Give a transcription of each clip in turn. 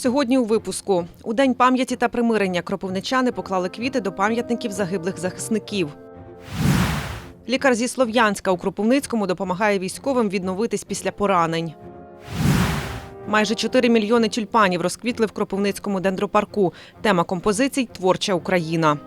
Сьогодні у випуску у день пам'яті та примирення кропивничани поклали квіти до пам'ятників загиблих захисників. Лікар зі Слов'янська у Кропивницькому допомагає військовим відновитись після поранень. Майже 4 мільйони тюльпанів розквітли в Кропивницькому дендропарку. Тема композицій Творча Україна.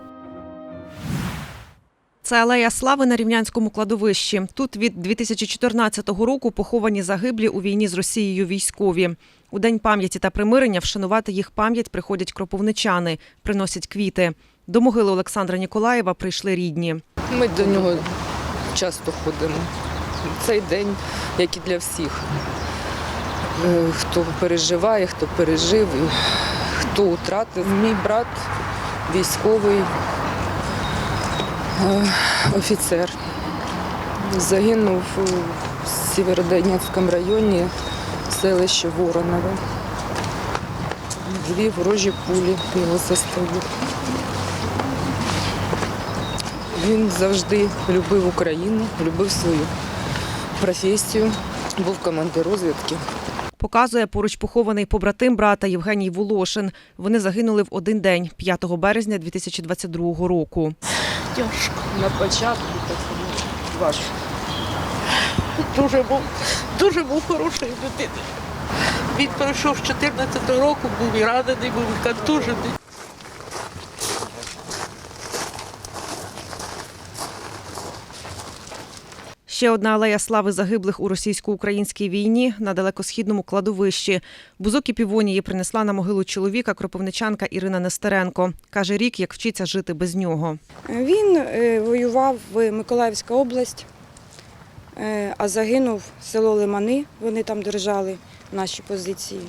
Це алея слави на рівнянському кладовищі. Тут від 2014 року поховані загиблі у війні з Росією військові. У день пам'яті та примирення вшанувати їх пам'ять приходять кропивничани, приносять квіти. До могили Олександра Ніколаєва прийшли рідні. Ми до нього часто ходимо. Цей день, як і для всіх. Е, Хто переживає, хто пережив, хто втратив. Мій брат військовий офіцер. Загинув у Сєвєродонецькому районі селище Воронове. Дві ворожі пулі його застали. Він завжди любив Україну, любив свою професію, був командир розвідки. Показує поруч похований побратим брата Євгеній Волошин. Вони загинули в один день, 5 березня 2022 року. Тяжко. На початку так важко. Дуже був, дуже був хорошою дитиною. Він пройшов з 14 року, був і радений, був і контужений. Ще одна алея слави загиблих у російсько-українській війні на далекосхідному кладовищі. Бузок і півонії принесла на могилу чоловіка кропивничанка Ірина Нестеренко. Каже, рік як вчиться жити без нього. Він е, воював в Миколаївська область, е, а загинув село Лимани. Вони там держали наші позиції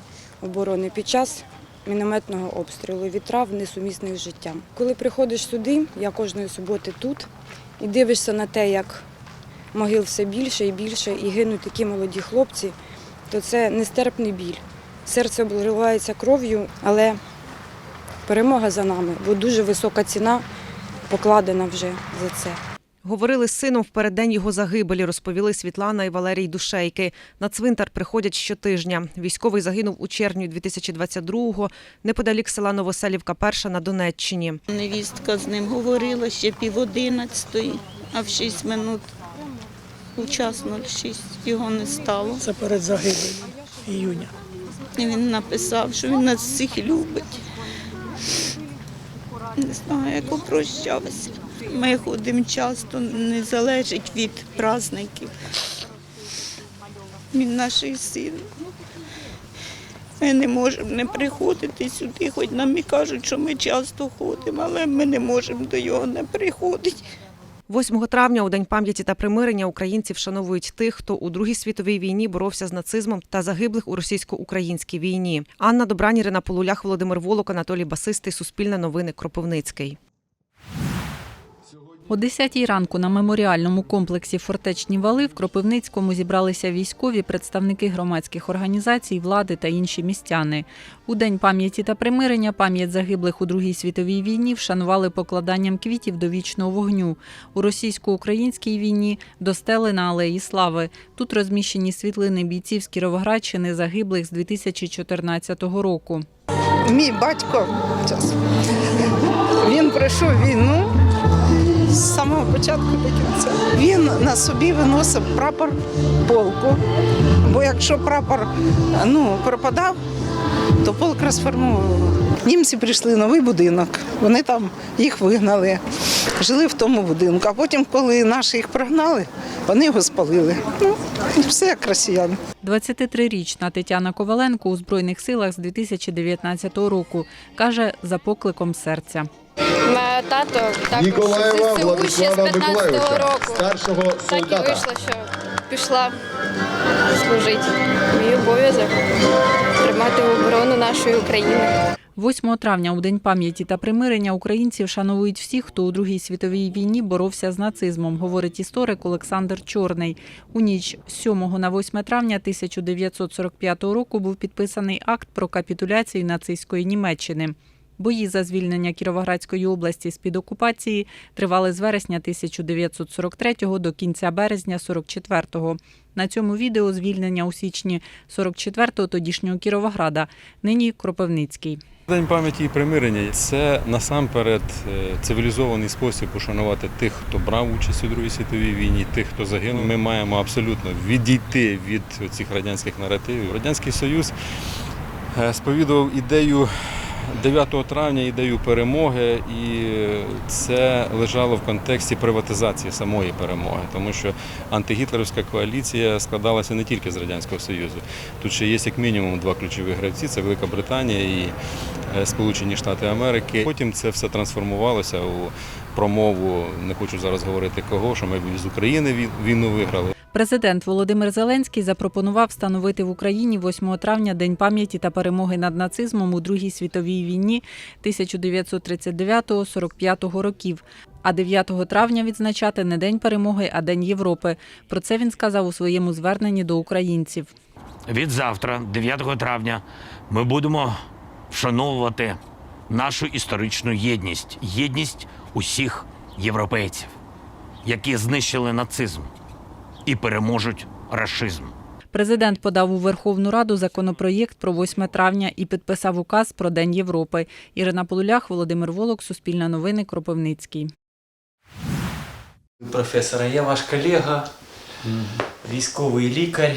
оборони під час мінометного обстрілу від трав несумісних життям. Коли приходиш сюди, я кожної суботи тут, і дивишся на те, як могил все більше і більше, і гинуть такі молоді хлопці, то це нестерпний біль. Серце обливається кров'ю, але перемога за нами, бо дуже висока ціна покладена вже за це. Говорили з сином в переддень його загибелі, розповіли Світлана і Валерій Душейки. На цвинтар приходять щотижня. Військовий загинув у червні 2022-го неподалік села Новоселівка Перша на Донеччині. Невістка з ним говорила ще пів одинадцятої, а в шість минут у час 06 його не стало. Це перед загибелью іюня. І він написав, що він нас всіх любить. Не знаю, як попрощався. Ми ходимо часто, не залежить від праздників. Він наш син. Ми не можемо не приходити сюди, хоч нам і кажуть, що ми часто ходимо, але ми не можемо до його не приходити. 8 травня, у День пам'яті та примирення, українці вшановують тих, хто у Другій світовій війні боровся з нацизмом та загиблих у російсько-українській війні. Анна Добрань, Ірина Полулях, Володимир Волок, Анатолій Басистий, Суспільне новини, Кропивницький. О 10-й ранку на меморіальному комплексі Фортечні вали в Кропивницькому зібралися військові, представники громадських організацій, влади та інші містяни. У День пам'яті та примирення пам'ять загиблих у Другій світовій війні вшанували покладанням квітів до вічного вогню. У російсько-українській війні до стели на Алеї Слави. Тут розміщені світлини бійців з Кіровоградщини загиблих з 2014 року. Мій батько він пройшов війну з самого початку до кінця. Він на собі виносив прапор полку. Бо якщо прапор ну, пропадав, то полк розформовував. Німці прийшли в новий будинок, вони там їх вигнали, жили в тому будинку. А потім, коли наші їх прогнали, вони його спалили. Ну, все як росіяни. 23-річна Тетяна Коваленко у Збройних силах з 2019 року. Каже, за покликом серця. Тато також Ніколаєва ЗСУ ще з Владислава 15-го Миколаївича, року. старшого Так і вийшло, що пішла служити. Мій обов'язок тримати оборону нашої України. 8 травня у День пам'яті та примирення українці вшановують всіх, хто у Другій світовій війні боровся з нацизмом, говорить історик Олександр Чорний. У ніч з 7 на 8 травня 1945 року був підписаний акт про капітуляцію нацистської Німеччини. Бої за звільнення Кіровоградської області з-під окупації тривали з вересня 1943 до кінця березня 44-го. На цьому відео звільнення у січні 44-го тодішнього Кіровограда, нині Кропивницький. День пам'яті і примирення це насамперед е, цивілізований спосіб ушанувати тих, хто брав участь у Другій світовій війні, тих, хто загинув. Ми маємо абсолютно відійти від цих радянських наративів. Радянський Союз е, сповідував ідею 9 травня, ідею перемоги, і це лежало в контексті приватизації самої перемоги, тому що антигітлерівська коаліція складалася не тільки з Радянського Союзу. Тут ще є як мінімум два ключові гравці: це Велика Британія і е, Сполучені Штати Америки. Потім це все трансформувалося у промову. Не хочу зараз говорити кого, що ми з України війну виграли. Президент Володимир Зеленський запропонував встановити в Україні 8 травня День пам'яті та перемоги над нацизмом у Другій світовій війні 1939-45 років. А 9 травня відзначати не День перемоги, а День Європи. Про це він сказав у своєму зверненні до українців. Від завтра, 9 травня, ми будемо вшановувати нашу історичну єдність, єдність усіх європейців, які знищили нацизм і переможуть рашизм. Президент подав у Верховну Раду законопроєкт про 8 травня і підписав указ про День Європи. Ірина Полулях, Володимир Волок, Суспільне новини, Кропивницький. Професора, я ваш колега, військовий лікар.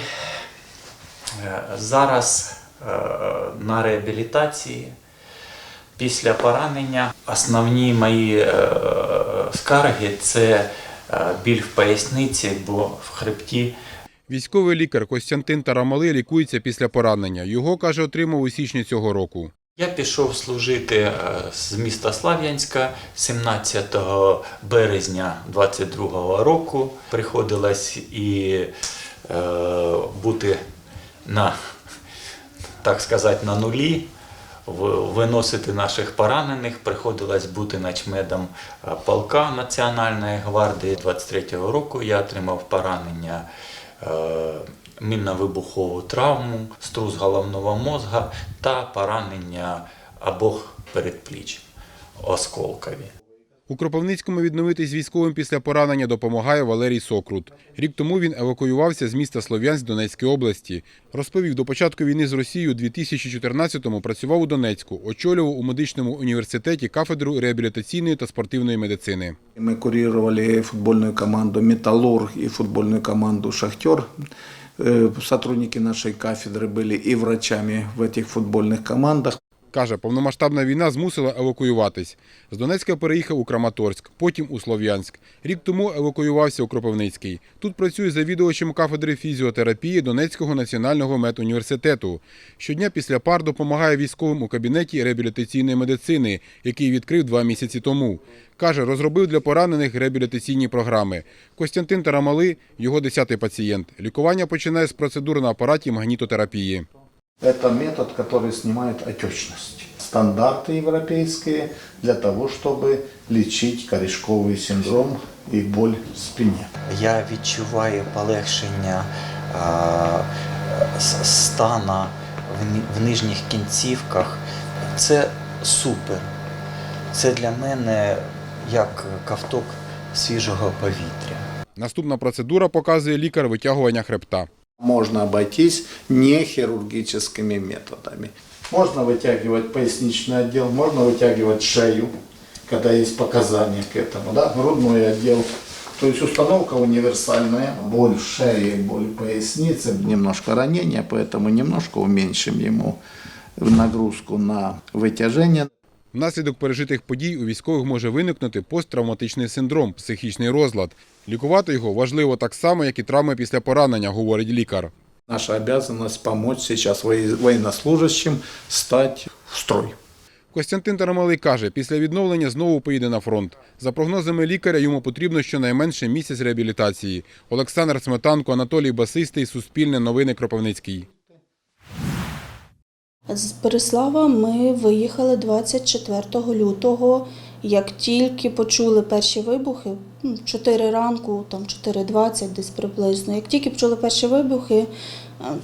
Е, Зараз е, на реабілітації після поранення. Основні мої е, скарги це біль в поясниці, бо в хребті Військовий лікар Костянтин Тарамали лікується після поранення. Його, каже, отримав у січні цього року. Я пішов служити е, з міста Слав'янська 17 березня 22 року. Приходилось і е, бути на, так сказати, на нулі, виносити наших поранених. Приходилось бути начмедом е, полка Національної гвардії. 23-го року я отримав поранення. е, Мінно-вибухову травму, струс головного мозга та поранення обох передпліч осколкові. У Кропивницькому відновитись військовим після поранення допомагає Валерій Сокрут. Рік тому він евакуювався з міста Слов'янськ Донецької області. Розповів, до початку війни з Росією у 2014-му працював у Донецьку, очолював у медичному університеті кафедру реабілітаційної та спортивної медицини. Мы курировали футбольную команду «Металлург» и футбольную команду «Шахтер». Э, Сотрудники нашей кафедры были и врачами в этих футбольных командах. Каже, повномасштабна війна змусила евакуюватись. З Донецька переїхав у Краматорськ, потім у Слов'янськ. Рік тому евакуювався у Кропивницький. Тут працює завідувачем кафедри фізіотерапії Донецького національного медуніверситету. Щодня після пар допомагає військовим у кабінеті реабілітаційної медицини, який відкрив два місяці тому. Каже, розробив для поранених реабілітаційні програми. Костянтин Тарамали – його десятий пацієнт. Лікування починає з процедур на апараті магнітотерапії. Это метод, который снимает отечность. Стандарты европейские для того, чтобы лечить корешковый синдром и боль в спине. Я відчуваю полегшення стана в нижніх кінцівках. Це супер. Це для мене як ковток свіжого повітря. Наступна процедура показує лікар витягування хребта. Можно обойтись не хирургическими методами. Можно вытягивать поясничный отдел, можно вытягивать шею, когда есть показания к этому, да, грудной отдел. То есть установка универсальная. Боль в шее, боль в пояснице, немножко ранения, поэтому немножко уменьшим ему нагрузку на вытяжение. Внаслідок пережитих подій у військових може виникнути посттравматичний синдром, психічний розлад. Лікувати його важливо так само, як і травми після поранення, говорить лікар. Наша обязанность помочь сейчас вои- военнослужащим стать в строй. Костянтин Тарамалий каже, після відновлення знову поїде на фронт. За прогнозами лікаря, йому потрібно щонайменше місяць реабілітації. Олександр Сметанко, Анатолій Басистий, Суспільне новини Кропивницький. З Береслава ми виїхали 24 лютого. Як тільки почули перші вибухи, ну, 4 ранку, там 4.20 десь приблизно. Як тільки почули перші вибухи, е,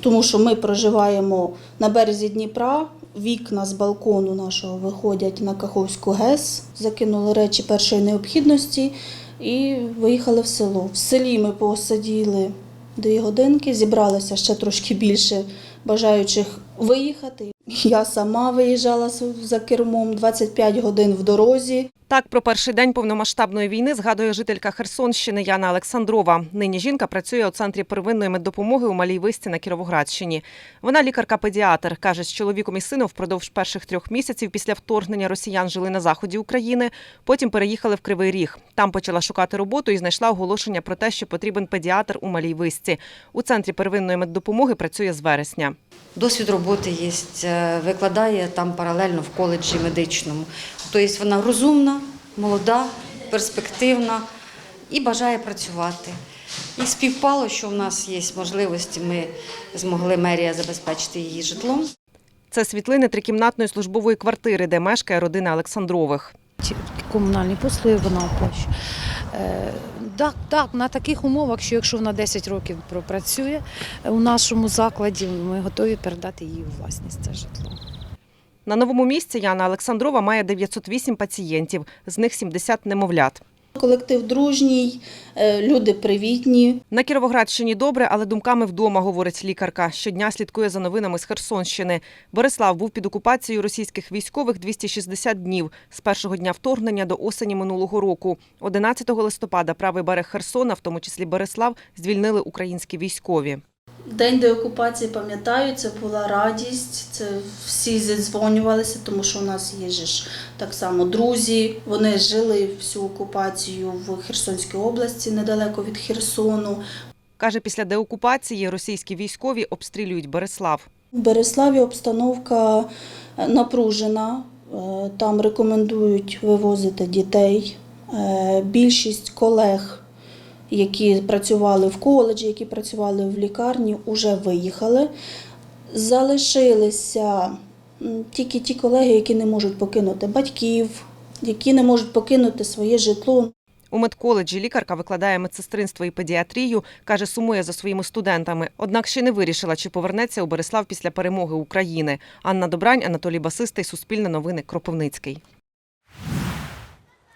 тому що ми проживаємо на березі Дніпра, Вікна з балкону нашого виходять на Каховську ГЕС, закинули речі першої необхідності і виїхали в село. В селі ми посиділи дві годинки, зібралося ще трошки більше бажаючих виїхати. Я сама виїжджала за кермом 25 годин в дорозі. Так про перший день повномасштабної війни згадує жителька Херсонщини Яна Олександрова. Нині жінка працює у центрі первинної меддопомоги у Малій Висті на Кіровоградщині. Вона лікарка-педіатр. каже, з чоловіком і сином впродовж перших трьох місяців після вторгнення росіян жили на заході України. Потім переїхали в Кривий Ріг. Там почала шукати роботу і знайшла оголошення про те, що потрібен педіатр у Малій Висті. У центрі первинної меддопомоги працює з вересня. Досвід роботи є, е, викладає там паралельно в коледжі медичному. Тобто вона розумна, молода, перспективна і бажає працювати. І співпало, що в нас є можливості, ми змогли мерія забезпечити її житлом. Це світлини трикімнатної службової квартири, де мешкає родина Олександрових. комунальні послуги вона оплачує. Е, Так, так, на таких умовах, що якщо вона 10 років пропрацює у нашому закладі, ми готові передати їй у власність це житло. На новому місці Яна Олександрова має 908 пацієнтів, з них 70 немовлят. Колектив дружній, е, люди привітні. На Кіровоградщині добре, але думками вдома, говорить лікарка. Щодня слідкує за новинами з Херсонщини. Борислав був під окупацією російських військових 260 днів з першого дня вторгнення до осені минулого року. 11 листопада правий берег Херсона, в тому числі Борислав, звільнили українські військові. День деокупації пам'ятаю, це була радість. Це всі зідзвонювалися, тому що у нас є ж так само друзі. Вони жили всю окупацію в Херсонській області, недалеко від Херсону. Каже, після деокупації російські військові обстрілюють Борислав. У Береславі обстановка е, напружена. Е, Там рекомендують вивозити дітей. Е, Більшість колег, які працювали в коледжі, які працювали в лікарні, вже виїхали. Залишилися тільки ті колеги, які не можуть покинути батьків, які не можуть покинути своє житло. У медколеджі лікарка викладає медсестринство і педіатрію. Каже, сумує за своїми студентами. Однак ще не вирішила, чи повернеться у Борислав після перемоги України. Анна Добрань, Анатолій Басистий, Суспільне новини, Кропивницький.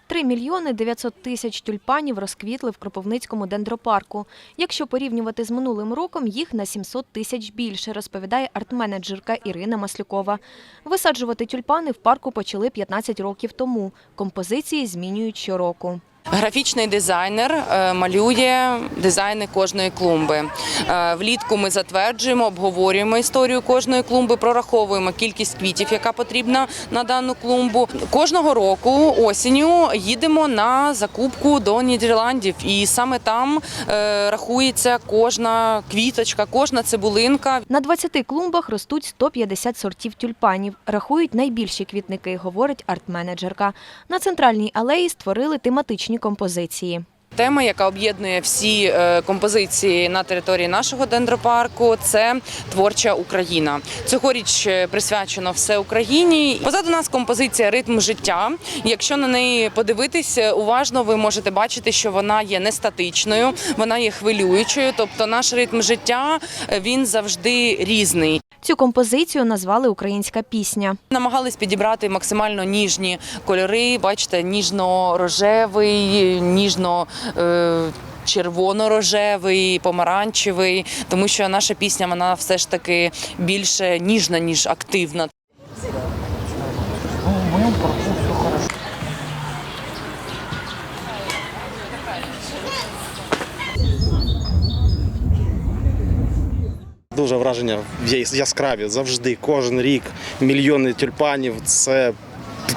3 мільйони 900 тисяч тюльпанів розквітли в Кропивницькому дендропарку. Якщо порівнювати з минулим роком, їх на 700 тисяч більше, розповідає арт-менеджерка Ірина Маслюкова. Висаджувати тюльпани в парку почали 15 років тому. Композиції змінюють щороку. Графічний дизайнер е, малює дизайни кожної клумби. Е, Влітку ми затверджуємо, обговорюємо історію кожної клумби, прораховуємо кількість квітів, яка потрібна на дану клумбу. Кожного року осінню їдемо на закупку до Нідерландів, і саме там е, рахується кожна квіточка, кожна цибулинка. На 20 клумбах ростуть 150 сортів тюльпанів. Рахують найбільші квітники, говорить арт-менеджерка. На центральній алеї створили тематичні композиції. Тема, яка об'єднує всі е, композиції на території нашого дендропарку, це творча Україна. Цьогоріч е, присвячено все Україні. Позаду нас композиція Ритм життя. Якщо на неї подивитись е, уважно, ви можете бачити, що вона є не статичною, вона є хвилюючою. Тобто, наш ритм життя він завжди різний. Цю композицію назвали Українська пісня. Намагались підібрати максимально ніжні кольори. Бачите, ніжно-рожевий, ніжно. Е- Червоно-рожевий, помаранчевий, тому що наша пісня вона все ж таки більше ніжна, ніж активна. Дуже враження є яскраві завжди. Кожен рік мільйони тюльпанів. Це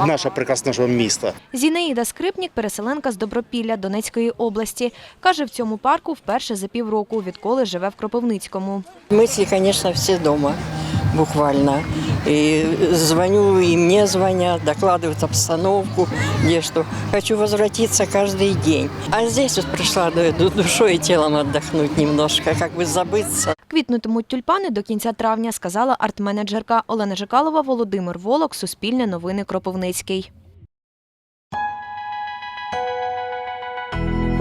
наша прекрасна нашого міста. Зінаїда Скрипнік – переселенка з Добропілля Донецької області. Каже, в цьому парку вперше за півроку, відколи живе в Кропивницькому. Мысли, звісно, всі дома, буквально. И звоню, и мне звонят, докладывают обстановку, где что. Хочу возвратиться каждый день. А здесь вот пришла ду- ду- душой и телом отдохнуть немножко, как бы забыться. Квітнутимуть тюльпани до кінця травня, сказала арт-менеджерка Олена Жикалова, Володимир Волок, Суспільне новини Кропивницький.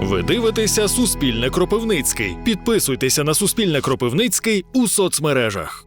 Ви дивитеся Суспільне Кропивницький. Підписуйтеся на Суспільне Кропивницький у соцмережах.